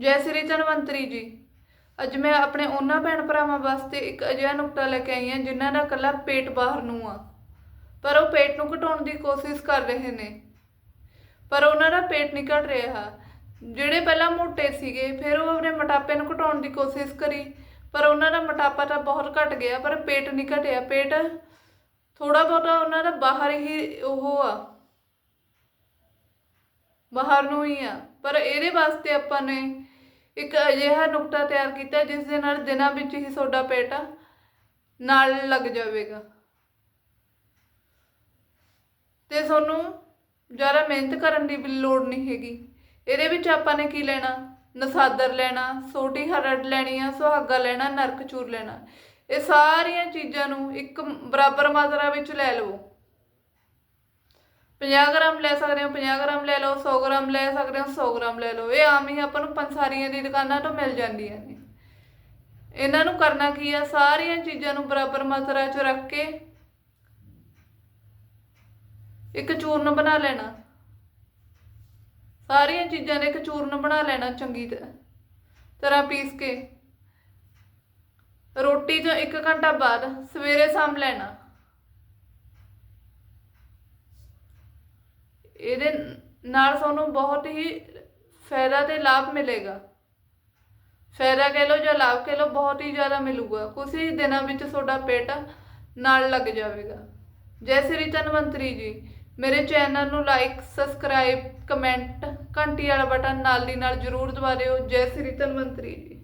ਜੈ ਸ੍ਰੀ ਧਨਵੰਤਰੀ ਜੀ। ਅੱਜ ਮੈਂ ਆਪਣੇ ਉਹਨਾਂ ਭੈਣ ਭਰਾਵਾਂ ਵਾਸਤੇ ਇੱਕ ਅਜਿਹਾ ਨੁਕਤਾ ਲੈ ਕੇ ਆਈ ਹਾਂ ਜਿਨ੍ਹਾਂ ਦਾ ਇਕੱਲਾ ਪੇਟ ਬਾਹਰ ਨੂੰ ਆ। ਪਰ ਉਹ ਪੇਟ ਨੂੰ ਘਟਾਉਣ ਦੀ ਕੋਸ਼ਿਸ਼ ਕਰ ਰਹੇ ਨੇ। ਪਰ ਉਹਨਾਂ ਦਾ ਪੇਟ ਨਹੀਂ ਘਟ ਰਿਹਾ। ਜਿਹੜੇ ਪਹਿਲਾਂ ਮੋਟੇ ਸੀਗੇ, ਫਿਰ ਉਹ ਆਪਣੇ ਮੋਟਾਪੇ ਨੂੰ ਘਟਾਉਣ ਦੀ ਕੋਸ਼ਿਸ਼ ਕਰੀ। ਪਰ ਉਹਨਾਂ ਦਾ ਮੋਟਾਪਾ ਤਾਂ ਬਹੁਤ ਘਟ ਗਿਆ, ਪਰ ਪੇਟ ਨਹੀਂ ਘਟਿਆ। ਪੇਟ ਥੋੜਾ ਬਹੁਤਾ ਉਹਨਾਂ ਦਾ ਬਾਹਰ ਹੀ ਉਹ ਆ। ਬਾਹਰ ਨੂੰ ਹੀ ਆ। ਪਰ ਇਹਦੇ ਵਾਸਤੇ ਆਪਾਂ ਨੇ ਇੱਕ ਅਜਿਹਾ ਨੁਕਤਾ ਤਿਆਰ ਕੀਤਾ, ਜਿਸ ਦੇ ਨਾਲ ਦਿਨਾਂ ਵਿੱਚ ਹੀ ਤੁਹਾਡਾ ਪੇਟ ਨਾਲ ਲੱਗ ਜਾਵੇਗਾ। ਤੇ ਤੁਹਾਨੂੰ ਜ਼ਿਆਦਾ ਮਿਹਨਤ ਕਰਨ ਦੀ ਵੀ ਲੋੜ ਨਹੀਂ ਹੈਗੀ। ਇਹਦੇ ਵਿੱਚ ਆਪਾਂ ਨੇ ਕੀ ਲੈਣਾ? ਨਸਾਦਰ ਲੈਣਾ ਸੋਟੀ ਹਰੜ ਲੈਣੀ ਆ, ਸੁਹਾਗਾ ਲੈਣਾ, ਨਰਕ ਚੂਰ ਲੈਣਾ। ਇਹ ਸਾਰੀਆਂ ਚੀਜ਼ਾਂ ਨੂੰ ਇੱਕ ਬਰਾਬਰ ਮਾਤਰਾ ਵਿੱਚ ਲੈ ਲਵੋ। 50 ਗ੍ਰਾਮ ਲੈ ਸਕਦੇ ਹੋ 50 ਗ੍ਰਾਮ ਲੈ ਲਓ 100 ਗ੍ਰਾਮ ਲੈ ਸਕਦੇ ਹੋ 100 ਗ੍ਰਾਮ ਲੈ ਲਓ। ਇਹ ਆਮ ਹੀ ਆਪਾਂ ਨੂੰ ਪੰਸਾਰੀਆਂ ਦੀ ਦੁਕਾਨਾਂ ਤੋਂ ਮਿਲ ਜਾਂਦੀਆਂ ਨੇ। ਇਹਨਾਂ ਨੂੰ ਕਰਨਾ ਕੀ ਆ? ਸਾਰੀਆਂ ਚੀਜ਼ਾਂ ਨੂੰ ਬਰਾਬਰ ਮਾਤਰਾ 'ਚ ਰੱਖ ਕੇ ਇੱਕ ਚੂਰਨ ਬਣਾ ਲੈਣਾ। ਸਾਰੀਆਂ ਚੀਜ਼ਾਂ ਨੇ ਇੱਕ ਚੂਰਨ ਬਣਾ ਲੈਣਾ ਚੰਗੀ ਤ- ਤਰ੍ਹਾਂ ਪੀਸ ਕੇ। ਰੋਟੀ ਤੋਂ 1 ਘੰਟਾ ਬਾਅਦ ਸਵੇਰੇ ਸ਼ਾਮ ਲੈਣਾ। ਇਹਦੇ ਨਾਲ ਤੁਹਾਨੂੰ ਬਹੁਤ ਹੀ ਫਾਇਦਾ ਤੇ ਲਾਭ ਮਿਲੇਗਾ। ਫਾਇਦਾ ਕਹਿ ਲਓ ਜਾਂ ਲਾਭ ਕਹਿ ਲਓ, ਬਹੁਤ ਹੀ ਜ਼ਿਆਦਾ ਮਿਲੂਗਾ। ਕੁਝ ਹੀ ਦਿਨਾਂ ਵਿੱਚ ਤੁਹਾਡਾ ਪੇਟ ਨਾਲ ਲੱਗ ਜਾਵੇਗਾ। ਜੈ ਸ੍ਰੀ ਧਨਵੰਤਰੀ ਜੀ। ਮੇਰੇ ਚੈਨਲ ਨੂੰ ਲਾਈਕ ਸਬਸਕ੍ਰਾਈਬ ਕਮੈਂਟ ਘੰਟੀ ਵਾਲਾ ਬਟਨ ਨਾਲ ਦੀ ਨਾਲ ਜਰੂਰ ਦਬਾ ਦਿਓ। ਜੈ ਸ੍ਰੀ ਧਨਵੰਤਰੀ ਜੀ।